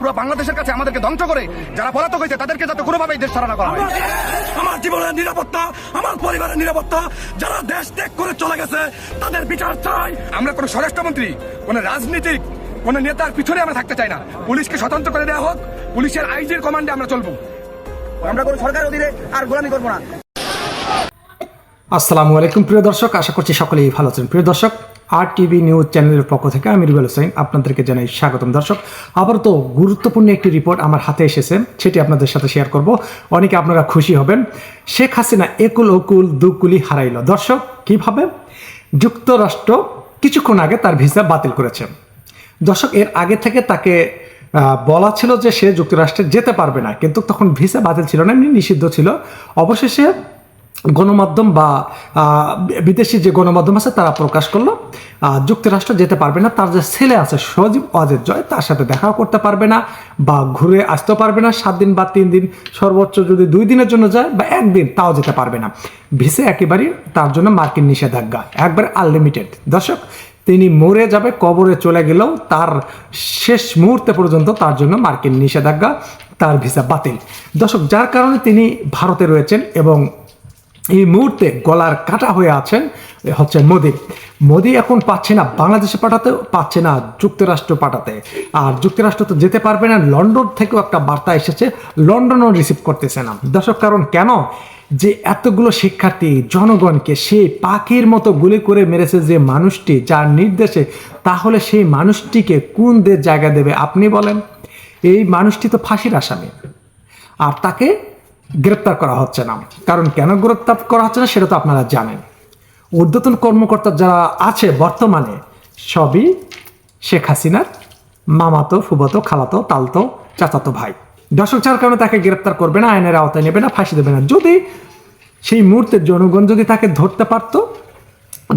পুরো বাংলাদেশের কাছে আমাদেরকে ধ্বংস করে যারা পলাতক হয়েছে তাদেরকে যাতে কোনোভাবেই দেশ ছাড়া না করা হয়। আমার জীবনের নিরাপত্তা আমার পরিবারের নিরাপত্তা যারা দেশ ত্যাগ করে চলে গেছে তাদের বিচার চাই। আমরা কোনো স্বরাষ্ট্রমন্ত্রী কোনো রাজনীতিক কোনো নেতার পিছনে আমরা থাকতে চাই না। পুলিশকে স্বতন্ত্র করে দেওয়া হোক পুলিশের আইজির কমান্ডে আমরা চলবো। আমরা কোনো সরকার অধীনে আর গোলামি করব না। আসসালামু আলাইকুম, প্রিয় দর্শক। আশা করছি সকলেই ভালো আছেন। প্রিয় দর্শক আর টিভি নিউজ চ্যানেলের পক্ষ থেকে আমি রুবেল হোসেন আপনাদেরকে জানাই স্বাগতম। দর্শক আবার তো গুরুত্বপূর্ণ একটি রিপোর্ট আমার হাতে এসেছে, সেটি আপনাদের সাথে শেয়ার করব। অনেকে আপনারা খুশি হবেন। শেখ হাসিনা একুল ওকুল দুকুলি হারাইল। দর্শক, কীভাবে? যুক্তরাষ্ট্র কিছুক্ষণ আগে তার ভিসা বাতিল করেছে। দর্শক, এর আগে থেকে তাকে বলা ছিল যে সে যুক্তরাষ্ট্রে যেতে পারবে না, কিন্তু তখন ভিসা বাতিল ছিল না, এমনি নিষিদ্ধ ছিল। অবশেষে গণমাধ্যম বা বিদেশি যে গণমাধ্যম আছে তারা প্রকাশ করল। যুক্তরাষ্ট্র যেতে পারবে না, তার যে ছেলে আছে সজীব অজের জয়, তার সাথে দেখাও করতে পারবে না বা ঘুরে আসতেও পারবে না, সাত দিন বা তিন দিন সর্বোচ্চ যদি দুই দিনের জন্য যায় বা একদিন তাও যেতে পারবে না। ভিসা একেবারেই তার জন্য মার্কিন নিষেধাজ্ঞা, একবারে আনলিমিটেড দর্শক, তিনি মরে যাবে, কবরে চলে গেলেও তার শেষ মুহূর্তে পর্যন্ত তার জন্য মার্কিন নিষেধাজ্ঞা, তার ভিসা বাতিল। দর্শক, যার কারণে তিনি ভারতে রয়েছেন এবং এই মুহূর্তে গলার কাটা হয়ে আছেন হচ্ছে মোদি। মোদি এখন পাচ্ছে না বাংলাদেশে পাঠাতে, পাচ্ছে না যুক্তরাষ্ট্র পাঠাতে। আর যুক্তরাষ্ট্র তো যেতে পারবে না, লন্ডন থেকেও একটা বার্তা এসেছে, লন্ডনও রিসিভ করতেছে না। দর্শক, কারণ কেন? যে এতগুলো শিক্ষার্থী, জনগণকে সেই পাখির মতো গুলি করে মেরেছে যে মানুষটি, যার নির্দেশে, তাহলে সেই মানুষটিকে কোন দেশ জায়গা দেবে, আপনি বলেন? এই মানুষটি তো ফাঁসির আসামি। আর তাকে গ্রেপ্তার করা হচ্ছে না। কারণ কেন গ্রেপ্তার করা হচ্ছে না সেটা তো আপনারা জানেন। ঊর্ধ্বতন কর্মকর্তা যারা আছে বর্তমানে, সবই শেখ হাসিনার মামাতো ফুবতো খালাতো, তালতো, চাচাতো ভাই। দর্শক যার কারণে তাকে গ্রেপ্তার করবে না, আইনের আওতায় নেবে না, ফাঁসি দেবে না। যদি সেই মুহূর্তে জনগণ যদি তাকে ধরতে পারতো,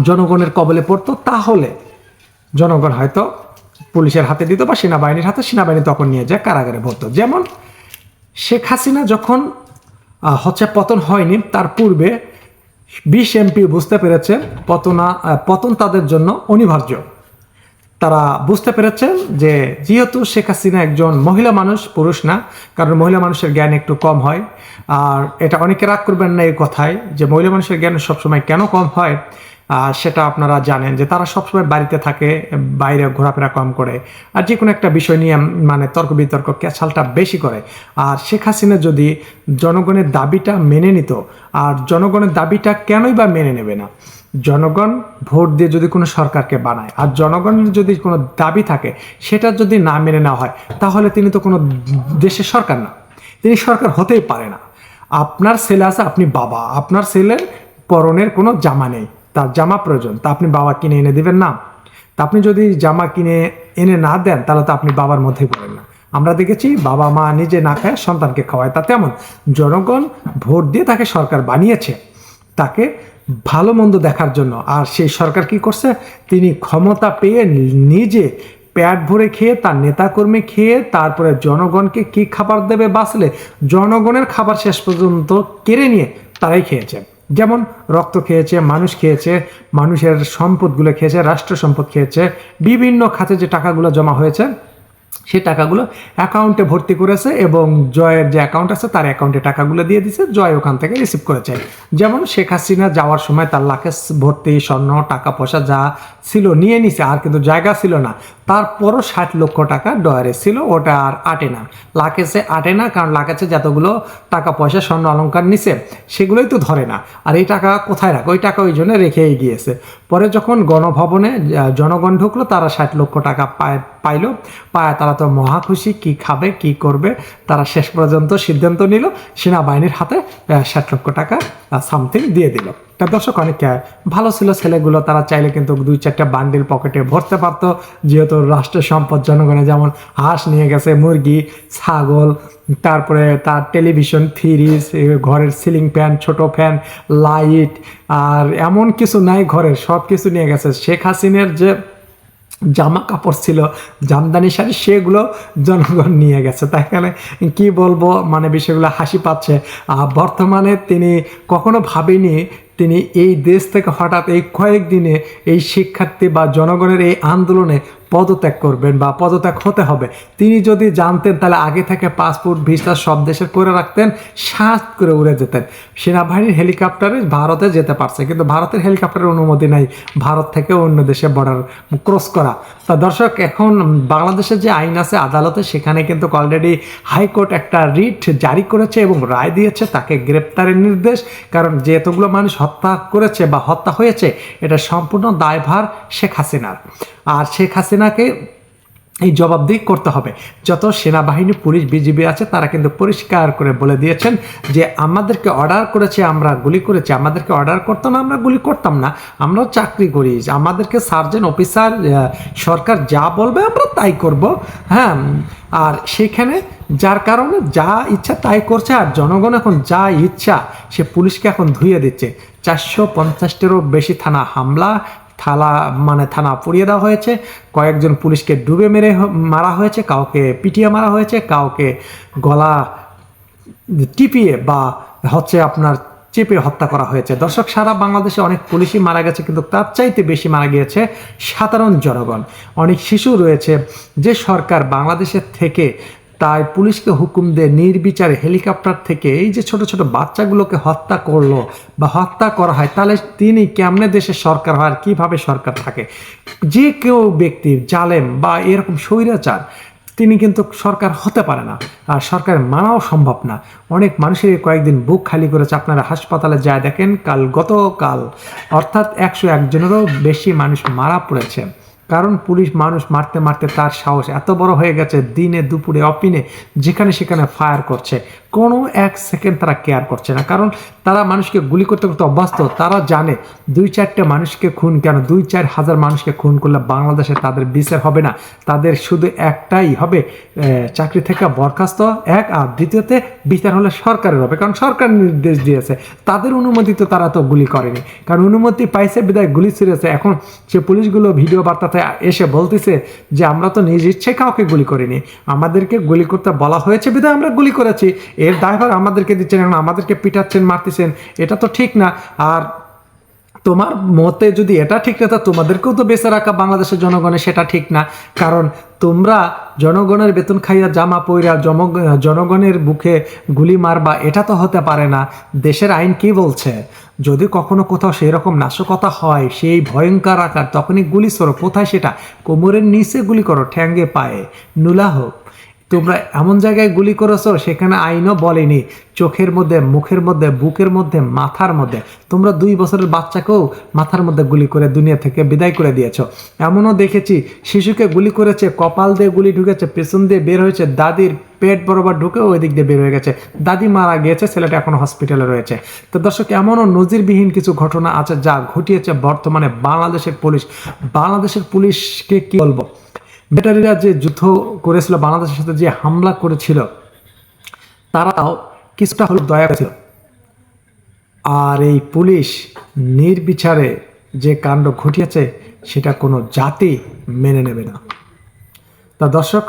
জনগণের কবলে পড়তো, তাহলে জনগণ হয়তো পুলিশের হাতে দিত বা সেনাবাহিনীর হাতে, সেনাবাহিনী তখন নিয়ে যায় কারাগারে ভরত। যেমন শেখ হাসিনা যখন হচ্ছে পতন হয়নি, তার পূর্বে বিশ এমপি বুঝতে পেরেছেন পতনা পতন তাদের জন্য অনিবার্য। তারা বুঝতে পেরেছেন যে যেহেতু শেখ হাসিনা একজন মহিলা মানুষ, পুরুষ না, কারণ মহিলা মানুষের জ্ঞান একটু কম হয়। আর এটা অনেকে রাগ করবেন না এই কথায় যে মহিলা মানুষের জ্ঞান সবসময় কেন কম হয়? সেটা আপনারা জানেন যে তারা সবসময় বাড়িতে থাকে, বাইরে ঘোরাফেরা কম করে। আর যে কোনো একটা বিষয় নিয়ে মানে তর্ক বিতর্ক ক্যাচালটা বেশি করে। আর শেখ হাসিনা যদি জনগণের দাবিটা মেনে নিত, আর জনগণের দাবিটা কেনই বা মেনে নেবে না? জনগণ ভোট দিয়ে যদি কোনো সরকারকে বানায়, আর জনগণের যদি কোনো দাবি থাকে, সেটা যদি না মেনে নেওয়া হয়, তাহলে তিনি তো কোনো দেশের সরকার না। তিনি সরকার হতেই পারে না। আপনার ছেলে আছে, আপনি বাবা। আপনার ছেলের পরনের কোনো জামা নেই। তার জামা প্রয়োজন, তা আপনি বাবা কিনে এনে দেবেন না। তা আপনি যদি জামা কিনে এনে না দেন, তাহলে তো আপনি বাবার মধ্যেই পড়েন না। আমরা দেখেছি বাবা মা নিজে না খায়, সন্তানকে খাওয়ায়। তা তেমন, জনগণ ভোট দিয়ে তাকে সরকার বানিয়েছে। তাকে ভালো মন্দ দেখার জন্য। আর সেই সরকার কি করছে? তিনি ক্ষমতা পেয়ে নিজে পেট ভরে খেয়ে, তার নেতাকর্মী খেয়ে, তারপরে জনগণকে কি খাবার দেবে বাঁচলে? জনগণের খাবার শেষ পর্যন্ত কেড়ে নিয়ে তারাই খেয়েছে। যেমন রক্ত খেয়েছে, মানুষ খেয়েছে, মানুষের সম্পদগুলো খেয়েছে রাষ্ট্র সম্পদ খেয়েছে, বিভিন্ন খাতে যে টাকাগুলো জমা হয়েছে সেই টাকাগুলো অ্যাকাউন্টে ভর্তি করেছে এবং জয়ের যে অ্যাকাউন্ট আছে তার অ্যাকাউন্টে টাকাগুলো দিয়ে দিছে জয় ওখান থেকে রিসিভ করেছে। যেমন শেখ হাসিনা যাওয়ার সময় তার লাখেস ভর্তি স্বর্ণ, টাকা, পয়সা যা ছিল নিয়ে নিছে, আর কিন্তু জায়গা ছিল না। তারপরও ষাট লক্ষ টাকা ডয়ারে ছিল, ওটা আর আটে না। লাখেসে আটে না, কারণ লাখেসে যতগুলো টাকা, পয়সা, স্বর্ণ অলঙ্কার নিছে, সেগুলোই তো ধরে না। আর এই টাকা কোথায় রাখ? ওই টাকা ওই জন্য রেখেই গিয়েছে। পরে যখন গণভবনে জনগণ ঢুকলো, তারা ষাট লক্ষ টাকা পায়, পাইল। পায়, তারা তো মহা খুশি, কি খাবে, কি করবে? তারা শেষ পর্যন্ত সিদ্ধান্ত নিল, সেনাবাহিনীর হাতে ষাট লক্ষ টাকা সামথিং দিয়ে দিল। তা দর্শক অনেক ভালো ছিল ছেলেগুলো, তারা চাইলে কিন্তু দুই চারটা বান্ডিল পকেটে ভরতে পারতো। যেহেতু রাষ্ট্রের সম্পদ, জনগণে যেমন হাঁস নিয়ে গেছে, মুরগি, ছাগল, তারপরে তার টেলিভিশন ফ্রিজ ঘরের সিলিং ফ্যান, ছোট ফ্যান, লাইট, আর এমন কিছু নাই ঘরের, সব কিছু নিয়ে গেছে। শেখ হাসিনের যে জামা কাপড় ছিল, জামদানি শাড়ি, সেগুলো জনগণ নিয়ে গেছে। তাই এখানে কি বলব? মানে বিষয়গুলো হাসি পাচ্ছে। বর্তমানে তিনি কখনো ভাবেনি তিনি এই দেশ থেকে হঠাৎ এই কয়েকদিনে এই শিক্ষার্থী বা জনগণের এই আন্দোলনে পদত্যাগ করবেন বা পদত্যাগ হতে হবে। তিনি যদি জানতেন, তাহলে আগে থেকে পাসপোর্ট, ভিসা সব দেশের করে রাখতেন সাজ করে উড়ে যেতেন। সেনাবাহিনীর হেলিকপ্টারে ভারতে যেতে পারছে, কিন্তু ভারতের হেলিকপ্টারের অনুমতি নাই ভারত থেকে অন্য দেশে বর্ডার ক্রস করা। তা দর্শক, এখন বাংলাদেশের যে আইন আছে, আদালতে সেখানে কিন্তু অলরেডি হাইকোর্ট একটা রিট জারি করেছে এবং রায় দিয়েছে, তাকে গ্রেপ্তারের নির্দেশ। কারণ যে এতগুলো মানুষ হত্যা করেছে বা হত্যা হয়েছে, এটা সম্পূর্ণ দায়ভার শেখ হাসিনার। আর শেখ হাসিনাকে এই জবাবদিহি করতে হবে। যত সেনাবাহিনী, পুলিশ, বিজিবি আছে, তারা কিন্তু পরিষ্কার করে বলে দিয়েছেন যে, আমাদেরকে অর্ডার করেছে, আমরা গুলি করেছি। আমাদেরকে অর্ডার করতো না, আমরা গুলি করতাম না। আমরাও চাকরি করি। আমাদেরকে সার্জেন্ট অফিসার সরকার যা বলবে, আমরা তাই করব। হ্যাঁ আর সেখানে যার কারণে যা ইচ্ছা তাই করছে আর জনগণ এখন যা ইচ্ছা সে পুলিশকে এখন ধুয়ে দিচ্ছে। চারশো পঞ্চাশটিরও বেশি থানা হামলা, থালা মানে থানা পুড়িয়ে দেওয়া হয়েছে। কয়েকজন পুলিশকে ডুবে মেরে মারা হয়েছে, কাউকে পিটিয়ে মারা হয়েছে, কাউকে গলা টিপিয়ে বা হচ্ছে আপনার চেপে হত্যা করা হয়েছে। দর্শক, সারা বাংলাদেশে অনেক পুলিশই মারা গেছে, কিন্তু তার চাইতে বেশি মারা গিয়েছে সাধারণ জনগণ। অনেক শিশু রয়েছে যে সরকার বাংলাদেশের থেকে তাই পুলিশকে হুকুম দিয়ে নির্বিচারে হেলিকপ্টার থেকে এই যে ছোট ছোট বাচ্চাগুলোকে হত্যা করল বা হত্যা করা হয়, তাহলে তিনি কেমনে দেশের সরকার হয় আর কীভাবে সরকার থাকে? যে কেউ ব্যক্তি জালেম বা এরকম স্বৈরাচার তিনি কিন্তু সরকার হতে পারে না। আর সরকার মানাও সম্ভব না। অনেক মানুষের কয়েকদিন বুক খালি করেছে। আপনারা হাসপাতালে যায় দেখেন, কাল গতকাল, অর্থাৎ একশো একজনেরও বেশি মানুষ মারা পড়েছে। কারণ পুলিশ মানুষ মারতে মারতে তার সাহস এত বড় হয়ে গেছে, দিনে, দুপুরে অপিনে যেখানে সেখানে ফায়ার করছে। কোনো এক সেকেন্ড তারা কেয়ার করছে না। কারণ তারা মানুষকে গুলি করতে করতে অভ্যস্ত। তারা জানে দুই চারটে মানুষকে খুন কেন? দুই চার হাজার মানুষকে খুন করলে বাংলাদেশে তাদের বিচার হবে না। তাদের শুধু একটাই হবে চাকরি থেকে বরখাস্ত এক, আর দ্বিতীয়তে বিচার হলে সরকারের হবে। কারণ সরকার নির্দেশ দিয়েছে। তাদের অনুমতি তো তারা তো গুলি করেনি। কারণ অনুমতি পাইছে, বিদায় গুলি ছিঁড়েছে। এখন সে পুলিশগুলো ভিডিও বার্তাতে এসে বলতেছে যে, আমরা তো নিজ ইচ্ছে কাউকে গুলি করিনি। আমাদেরকে গুলি করতে বলা হয়েছে বিধে আমরা গুলি করেছি। এর দায়ভার আমাদেরকে দিচ্ছেন এখন আমাদেরকে পিটাচ্ছেন, মারতেছেন। এটা তো ঠিক না। আর তোমার মতে যদি এটা ঠিক না তোমাদেরকেও তো বেঁচে রাখা বাংলাদেশের জনগণের সেটা ঠিক না। কারণ তোমরা জনগণের বেতন খাইয়া জামা পইরা জম- জনগণের বুকে গুলি মারবা, এটা তো হতে পারে না। দেশের আইন কি বলছে? যদি কখনো কোথাও সেই রকম নাশকতা হয়, সেই ভয়ঙ্কর আকার, তখনই গুলি সরো। কোথায় সেটা? কোমরের নিচে গুলি করো, ঠ্যাঙ্গে পায়ে। নুলা হোক। তোমরা এমন জায়গায় গুলি করেছ সেখানে আইনও বলেনি। চোখের মধ্যে, মুখের মধ্যে, বুকের মধ্যে, মাথার মধ্যে। তোমরা দুই বছরের বাচ্চাকেও মাথার মধ্যে গুলি করে দুনিয়া থেকে বিদায় করে দিয়েছ। এমনও দেখেছি, শিশুকে গুলি করেছে, কপাল দিয়ে গুলি ঢুকেছে, পেছন দিয়ে বের হয়েছে, দাদির পেট বরাবর ঢুকে ওই দিক দিয়ে বের হয়ে গেছে। দাদি মারা গিয়েছে, ছেলেটা এখন হসপিটালে রয়েছে। তো দর্শক, এমনও নজিরবিহীন কিছু ঘটনা আছে যা ঘটিয়েছে বর্তমানে বাংলাদেশের পুলিশ। বাংলাদেশের পুলিশকে কি বলব? ব্যাটারিরা যে যুদ্ধ করেছিল, বাংলাদেশের সাথে যে হামলা করেছিল, তারাও কিছুটা হল দয়া করেছিল আর এই পুলিশ নির্বিচারে যে কাণ্ড ঘটিয়েছে, সেটা কোনো জাতি মেনে নেবে না। তা দর্শক,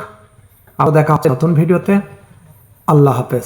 আরও দেখা হচ্ছে নতুন ভিডিওতে। আল্লাহ হাফেজ।